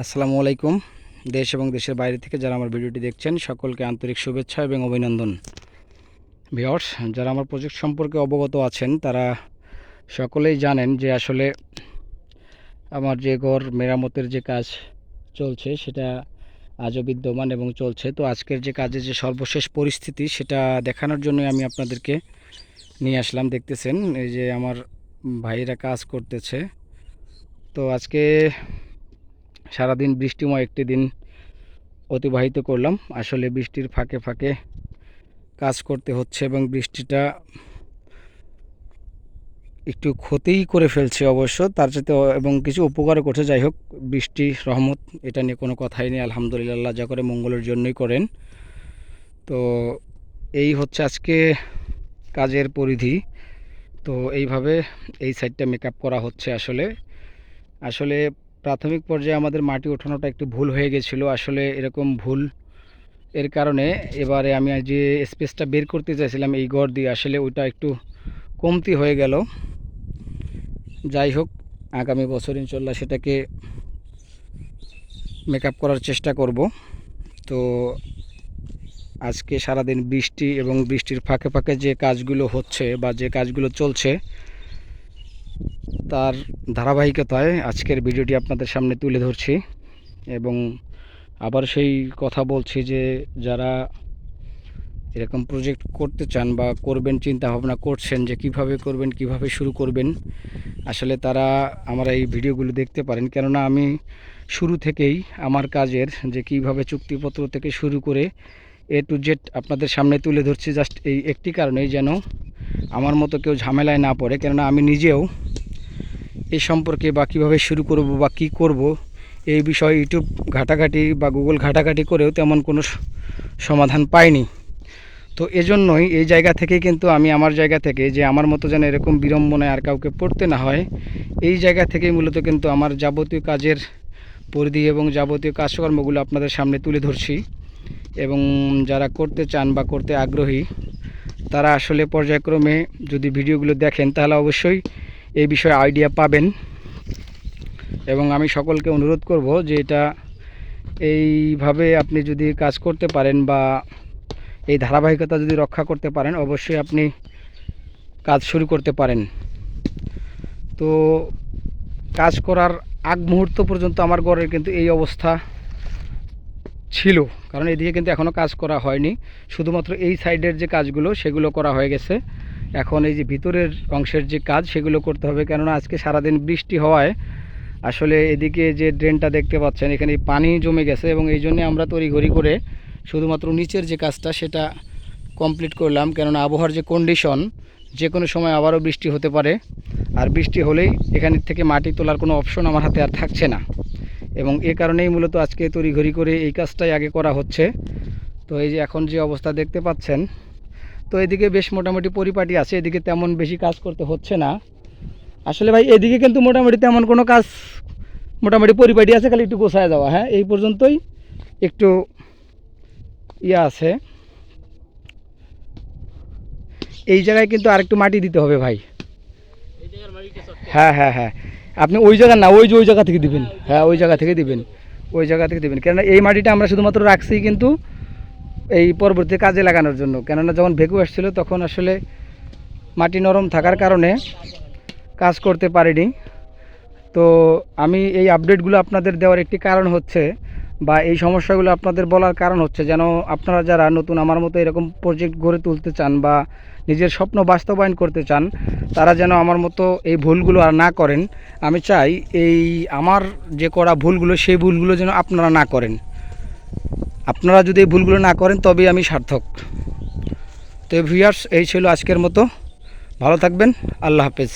আসসালামু আলাইকুম। দেশ এবং দেশের বাইরে থেকে যারা আমার ভিডিওটি দেখছেন, সকলকে আন্তরিক শুভেচ্ছা এবং অভিনন্দন। ভিওর্স যারা আমার প্রজেক্ট সম্পর্কে অবগত আছেন, তারা সকলেই জানেন যে আসলে আমার যে ঘর মেরামতের যে কাজ চলছে, সেটা আজও বিদ্যমান এবং চলছে। তো আজকের যে কাজের যে সর্বশেষ পরিস্থিতি, সেটা দেখানোর জন্যই আমি আপনাদেরকে নিয়ে আসলাম। দেখতেছেন, এই যে আমার ভাইরা কাজ করতেছে। তো আজকে সারাদিন বৃষ্টিময় একটি দিন অতিবাহিত করলাম। আসলে বৃষ্টির ফাঁকে ফাঁকে কাজ করতে হচ্ছে এবং বৃষ্টিটা একটু ক্ষতিই করে ফেলছে অবশ্য, তার সাথে এবং কিছু উপকারও করছে। যাই হোক, বৃষ্টি, রহমত, এটা নিয়ে কোনো কথাই নেই। আলহামদুলিল্লাহ যা করে মঙ্গলের জন্যই করেন। তো এই হচ্ছে আজকে কাজের পরিধি। তো এইভাবে এই সাইডটা মেকআপ করা হচ্ছে আসলে। আসলে প্রাথমিক পর্যায়ে আমাদের মাটি ওঠানোটা একটু ভুল হয়ে গেছিল, আসলে এরকম ভুল এর কারণে এবারে আমি যে স্পেসটা বের করতে চাইছিলাম এই গড় দিয়ে, আসলে ওইটা একটু কমতি হয়ে গেল। যাই হোক, আগামী বছর ইনশাল্লাহ সেটাকে মেকআপ করার চেষ্টা করব। তো আজকে সারাদিন বৃষ্টি এবং বৃষ্টির ফাঁকে ফাঁকে যে কাজগুলো হচ্ছে বা যে কাজগুলো চলছে তার ধারাবাহিকতায় আজকের ভিডিওটি আপনাদের সামনে তুলে ধরছি এবং আবার সেই কথা বলছি যে যারা এরকম প্রজেক্ট করতে চান বা করবেন চিন্তা ভাবনা করছেন যে কীভাবে করবেন, কীভাবে শুরু করবেন, আসলে তারা আমার এই ভিডিওগুলো দেখতে পারেন। কেননা আমি শুরু থেকেই আমার কাজের যে কীভাবে চুক্তিপত্র থেকে শুরু করে এ টু জেড আপনাদের সামনে তুলে ধরছি জাস্ট এই একটি কারণেই যেন আমার মতো কেউ ঝামেলায় না পড়ে। কেননা আমি নিজেও এই সম্পর্কে বা কীভাবে শুরু করব বা কি করব, এই বিষয়ে ইউটিউব ঘাটাঘাটি বা গুগল ঘাটাঘাটি করেও তেমন কোনো সমাধান পাইনি। তো এজন্যই এই জায়গা থেকে কিন্তু আমি আমার জায়গা থেকে যে আমার মতো যেন এরকম বিড়ম্বনায় আর কাউকে পড়তে না হয়, এই জায়গা থেকেই মূলত কিন্তু আমার যাবতীয় কাজের পরিধি এবং যাবতীয় কাজকর্মগুলো আপনাদের সামনে তুলে ধরছি। এবং যারা করতে চান বা করতে আগ্রহী, তারা আসলে পর্যায়ক্রমে যদি ভিডিওগুলো দেখেন, তাহলে অবশ্যই এই বিষয়ে আইডিয়া পাবেন। এবং আমি সকলকে অনুরোধ করব যে এটা এইভাবে আপনি যদি কাজ করতে পারেন বা এই ধারাবাহিকতা যদি রক্ষা করতে পারেন, অবশ্যই আপনি কাজ শুরু করতে পারেন। তো কাজ করার আগ মুহূর্ত পর্যন্ত আমার ঘরের কিন্তু এই অবস্থা ছিল। কারণ এদিকে কিন্তু এখনও কাজ করা হয়নি। শুধুমাত্র এই সাইডের যে কাজগুলো, সেগুলো করা হয়ে গেছে। এখন এই যে ভিতরের অংশের যে কাজ, সেগুলো করতে হবে। কেননা আজকে সারাদিন বৃষ্টি হওয়ায় আসলে এদিকে যে ড্রেনটা দেখতে পাচ্ছেন, এখানে পানি জমে গেছে এবং এই জন্যে আমরা তড়িঘড়ি করে শুধুমাত্র নিচের যে কাজটা, সেটা কমপ্লিট করলাম। কেননা আবহাওয়ার যে কন্ডিশন, যে কোনো সময় আবারও বৃষ্টি হতে পারে। আর বৃষ্টি হলেই এখান থেকে মাটি তোলার কোনো অপশন আমার হাতে আর থাকছে না। এবং এ কারণেই মূলত আজকে তড়িঘড়ি করে এই কাজটাই আগে করা হচ্ছে। তো এই যে এখন যে অবস্থা দেখতে পাচ্ছেন তো এদিকে বেশ মোটামুটি পরিপাটি আছে, এদিকে তেমন বেশি কাজ করতে হচ্ছে না। আসলে ভাই, এদিকে কিন্তু মোটামুটি তেমন কোনো কাজ মোটামুটি পরিপাটি আছে, খালি একটু গোছায় যাওয়া হ্যাঁ? এই পর্যন্তই একটু ইয়ে আছে। এই জায়গায় কিন্তু আরেকটু মাটি দিতে হবে ভাই। হ্যাঁ হ্যাঁ হ্যাঁ। আপনি ওই জায়গা না, ওই যে ওই জায়গা থেকে দিবেন। হ্যাঁ ওই জায়গা থেকে দিবেন। ওই জায়গা থেকে দিবেন। কেননা এই মাটিটা আমরা শুধুমাত্র রাখছি কিন্তু এই পরবর্তী কাজে লাগানোর জন্য। কেননা যখন ভেকু আসছিল, তখন আসলে মাটি নরম থাকার কারণে কাজ করতে পারিনি। তো আমি এই আপডেটগুলো আপনাদের দেওয়ার একটি কারণ হচ্ছে, বা এই সমস্যাগুলো আপনাদের বলার কারণ হচ্ছে, যেন আপনারা যারা নতুন আমার মতো এরকম প্রজেক্ট গড়ে তুলতে চান, বা নিজের স্বপ্ন বাস্তবায়ন করতে চান, তারা যেন আমার মতো এই ভুলগুলো আর না করেন। আমি চাই এই আমার যে করা ভুলগুলো, সেই ভুলগুলো যেন আপনারা না করেন। আপনারা যদি এই ভুলগুলো না করেন তবেই আমি সার্থক। তো ভিউয়ার্স এই ছিল আজকের মতো। ভালো থাকবেন। আল্লাহ হাফেজ।